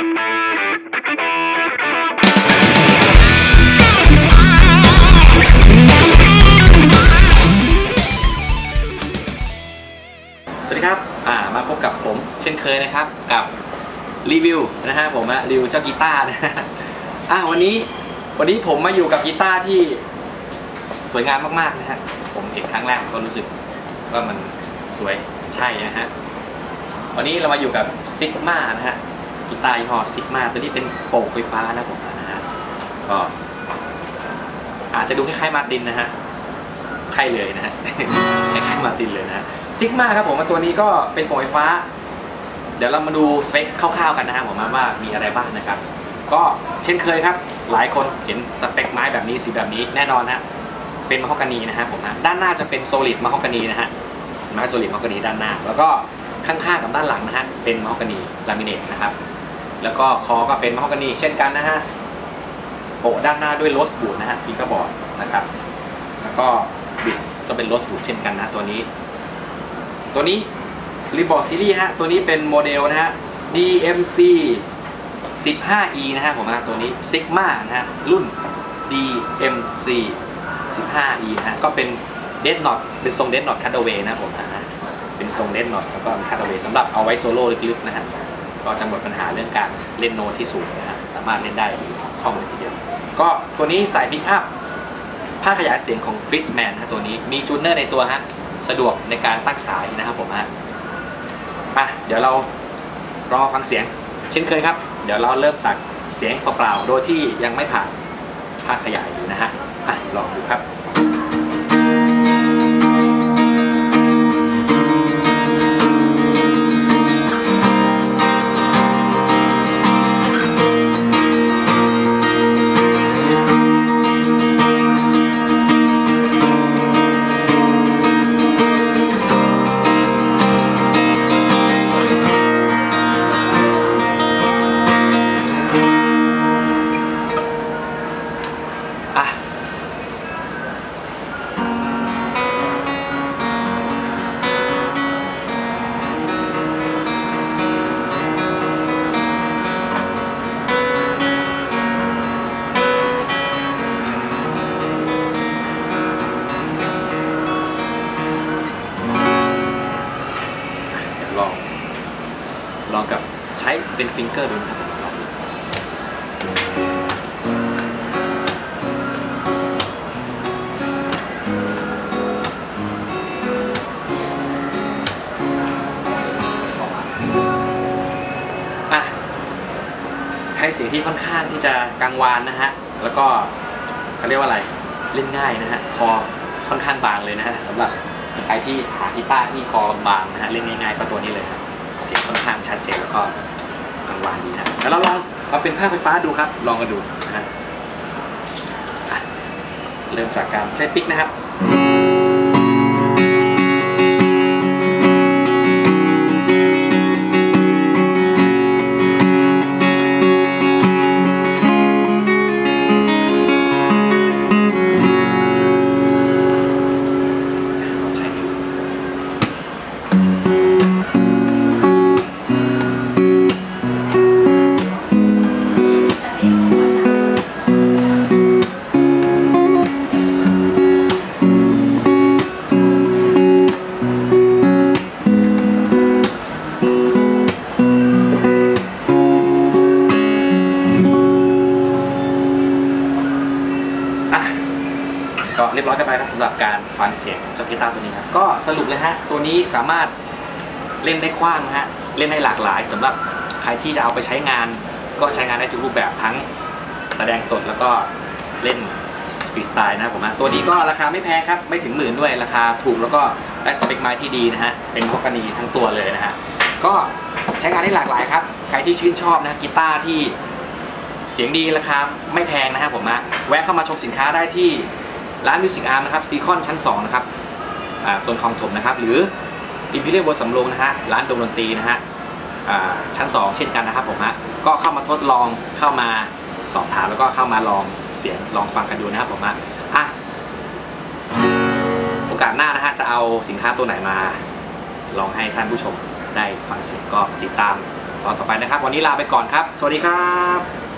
สวัสดีครับอ่ามาพบกับผมเช่นเคยนะครับกับรีวิวนะฮะผมอะรีวิวเจ้ากีตาร์นะฮะอ่าวันนี้วันนี้ผมมาอยู่กับกีตาร์ที่สวยงามมากๆนะฮะผมเห็นครั้งแรกก็รู้สึกว่ามันสวยใช่นะฮะวันนี้เรามาอยู่กับซิกมานะฮะ กีตาร์ยี่ห้อซิกมาตัวนี้เป็นโป่งไฟฟ้านะผมนะฮะก็อาจจะดูคล้ายๆมาตินนะฮะใช่เลยนะฮะคล้ายๆมาตินเลยนะฮะซิกมาครับผมตัวนี้ก็เป็นโป่งไฟฟ้า เดี๋ยวเรามาดูสเปคคร่าวๆกันนะฮะผมว่ามีอะไรบ้างนะครับ ก็เช่นเคยครับ หลายคนเห็นสเปคไม้แบบนี้สีแบบนี้แน่นอนฮะเป็นมะฮอกกานีนะฮะผมนะด้านหน้าจะเป็นโซลิดมะฮอกกานีนะฮะไม้โซลิดมะฮอกกานีด้านหน้า แล้วก็ข้างๆกับด้านหลังนะฮะเป็นมะฮอกกานีลามิเนตนะครับ แล้วก็คอก็เป็นมะฮอกกานีเช่นกันนะฮะโปะด้านหน้าด้วยโรสบูดนะฮะฟิงเกอร์บอร์ดนะครับ แล้วก็บิสก็เป็นโรสบูดเช่นกันนะตัวนี้ ตัวนี้รีบอร์ดซีรีส์ฮะตัวนี้เป็นโมเดลนะฮะ DMC 15E นะฮะผมนะตัวนี้ Sigma นะฮะรุ่น DMC 15E นะฮะก็เป็น Dead Knot เป็นทรง Dead Knot Cutaway นะผมนะฮะเป็นทรง Dead Knot แล้วก็ Cutaway สำหรับเอาไว้โซโล่ลึกๆนะฮะ ก็จะหมดปัญหาเรื่องการเล่นโน้ตที่สูงนะฮะสามารถเล่นได้คล่องเลทีเดียว ก็ตัวนี้ใส่พิกอัพผ้าขยายเสียงของ c h r i s m a n ฮะตัวนี้มีจูเนอร์ในตัวฮะสะดวกในการตั้งสายนะครับผมฮะอะเดี๋ยวเรารอฟังเสียง เช่นเคยครับ เดี๋ยวเราเริ่มจากเสียงเปล่าๆโดยที่ยังไม่ผ่านผ้าขยายดูนะฮะอะลองดูครับ ลองกับใช้เป็นฟิงเกอร์ดูนะครับอะให้เสียงที่ค่อนข้างที่จะกังวานนะฮะ แล้วก็เขาเรียกว่าอะไร เล่นง่ายนะฮะ คอค่อนข้างบางเลยนะฮะสำหรับใครที่หากีตาร์ที่คอบางๆนะฮะ เล่นง่ายๆก็ตัวนี้เลยครับ สียงค่อนข้างชัดเจนแล้วก็กังวานดีนะแล้วเราลองเอาเป็นภาพไฟฟ้าดูครับ ลองกันดูนะฮะอะเริ่มจากการใช้ปิกนะครับ สำหรับการฟังเสียงของเจ้ากีตาร์ตัวนี้ครับก็สรุปเลยฮะตัวนี้สามารถเล่นได้กว้างนะฮะเล่นได้หลากหลายสำหรับใครที่จะเอาไปใช้งาน ก็ใช้งานได้ทุกรูปแบบทั้งแสดงสดแล้วก็เล่นสปีดสไตล์นะครับผมฮะตัวนี้ก็ราคาไม่แพงครับไม่ถึงหมื่นด้วยราคาถูกแล้วก็ได้สเปคไม้ที่ดีนะฮะเป็นพวกกานีทั้งตัวเลยนะฮะก็ใช้งานได้หลากหลายครับ ใครที่ชื่นชอบนะกีตาร์ที่เสียงดีราคาไม่แพงนะครับผมนะแวะเข้ามาชมสินค้าได้ที่ ร้านมิวสิกอาร์มนะครับซีคอนชั้น2นะครับโซนคลองถมนะครับ หรืออิมพีเรียลบัวสำโรงนะฮะร้านดนตรีนะฮะชั้น 2 เช่นกันนะครับผมฮะก็เข้ามาทดลองเข้ามาสอบถามแล้วก็เข้ามาลองเสียงลองฟังกันดูนะครับผมฮะอะโอกาสหน้านะฮะจะเอาสินค้าตัวไหนมา ลองให้ท่านผู้ชมได้ฟังเสียงก็ติดตามตอนต่อไปนะครับ วันนี้ลาไปก่อนครับ สวัสดีครับ